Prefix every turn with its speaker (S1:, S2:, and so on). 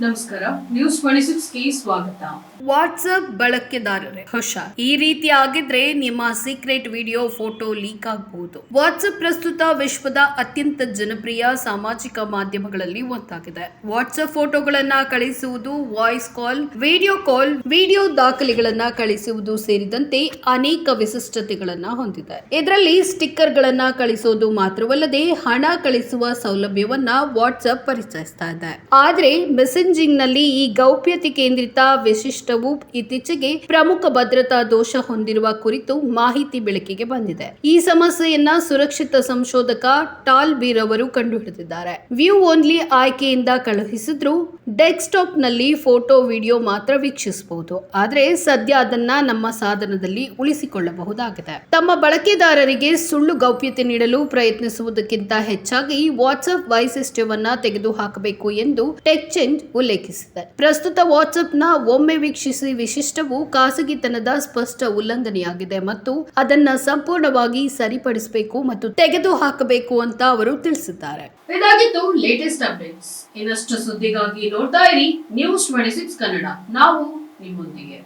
S1: ನಮಸ್ಕಾರ. News twenty ಸ್ವಾಗತ.
S2: WhatsApp ಬಳಕೆದಾರರೇ ಹೊಸ ಈ ರೀತಿ ಆಗಿದ್ರೆ ನಿಮ್ಮ ಸೀಕ್ರೆಟ್ ವಿಡಿಯೋ ಫೋಟೋ ಲೀಕ್ ಆಗಬಹುದು ವಾಟ್ಸಪ್ ಪ್ರಸ್ತುತ ವಿಶ್ವದ ಅತ್ಯಂತ ಜನಪ್ರಿಯ ಸಾಮಾಜಿಕ ಮಾಧ್ಯಮಗಳಲ್ಲಿ ಒಂದಾಗಿದೆ. ವಾಟ್ಸಪ್ ಫೋಟೋಗಳನ್ನ ಕಳಿಸುವುದು voice call video call video ದಾಖಲೆಗಳನ್ನ ಕಳಿಸುವುದು ಸೇರಿದಂತೆ ಅನೇಕ ವಿಶಿಷ್ಟತೆಗಳನ್ನ ಹೊಂದಿದೆ. ಇದರಲ್ಲಿ ಸ್ಟಿಕ್ಕರ್ ಗಳನ್ನ ಕಳಿಸೋದು ಮಾತ್ರವಲ್ಲದೆ ಹಣ ಕಳಿಸುವ ಸೌಲಭ್ಯವನ್ನ ವಾಟ್ಸಪ್ ಪರಿಚಯಿಸ್ತಾ ಇದೆ. ಆದ್ರೆ ಮೆಸೆಂಜಿಂಗ್ ನಲ್ಲಿ ಈ ಗೌಪ್ಯತೆ ಕೇಂದ್ರಿತ ವಿಶಿಷ್ಟವು ಇತ್ತೀಚೆಗೆ ಪ್ರಮುಖ ಭದ್ರತಾ ದೋಷ ಹೊಂದಿರುವ ಕುರಿತು ಮಾಹಿತಿ ಬೆಳಕಿಗೆ ಬಂದಿದೆ. ಈ ಸಮಸ್ಯೆಯನ್ನ ಸುರಕ್ಷಿತ ಸಂಶೋಧಕ ಟಾಲ್ ಬೀರ್ ಅವರು ಕಂಡುಹಿಡಿದಿದ್ದಾರೆ. ವ್ಯೂ ಓನ್ಲಿ ಆಯ್ಕೆಯಿಂದ ಕಳುಹಿಸಿದ್ರು ಡೆಸ್ಕ್ಟಾಪ್ನಲ್ಲಿ ಫೋಟೋ, ವಿಡಿಯೋ ಮಾತ್ರ ವೀಕ್ಷಿಸಬಹುದು. ಆದರೆ ಸದ್ಯ ಅದನ್ನ ನಮ್ಮ ಸಾಧನದಲ್ಲಿ ಉಳಿಸಿಕೊಳ್ಳಬಹುದಾಗಿದೆ. ತಮ್ಮ ಬಳಕೆದಾರರಿಗೆ ಸುಳ್ಳು ಗೌಪ್ಯತೆ ನೀಡಲು ಪ್ರಯತ್ನಿಸುವುದಕ್ಕಿಂತ ಹೆಚ್ಚಾಗಿ ವಾಟ್ಸ್ಆಪ್ ವೈಶಿಷ್ಟ್ಯವನ್ನ ತೆಗೆದುಹಾಕಬೇಕು ಎಂದು ಟೆಕ್ಚೆಂಜ್ ಉಲ್ಲೇಖಿಸಿದೆ ಪ್ರಸ್ತುತ ವಾಟ್ಸ್ಆಪ್ನ ಒಮ್ಮೆ ವೀಕ್ಷಿಸಿ ವಿಶಿಷ್ಟವು ಖಾಸಗಿತನದ ಸ್ಪಷ್ಟ ಉಲ್ಲಂಘನೆಯಾಗಿದೆ ಮತ್ತು ಅದನ್ನ ಸಂಪೂರ್ಣವಾಗಿ ಸರಿಪಡಿಸಬೇಕು ಮತ್ತು ತೆಗೆದುಹಾಕಬೇಕು ಅಂತ ಅವರು ತಿಳಿಸಿದ್ದಾರೆ.
S1: ಇದಾಗಿತ್ತು ಲೇಟೆಸ್ಟ್ ಅಪ್ಡೇಟ್ಸ್ ಇನ್ನಷ್ಟು ಸುದ್ದಿಗಾಗಿ ನೋಡ್ತಾ ಇರಿ ನ್ಯೂಸ್ ಟ್ವೆಂಟಿ ಸಿಕ್ಸ್ ಕನ್ನಡ. ನಾವು ನಿಮ್ಮೊಂದಿಗೆ.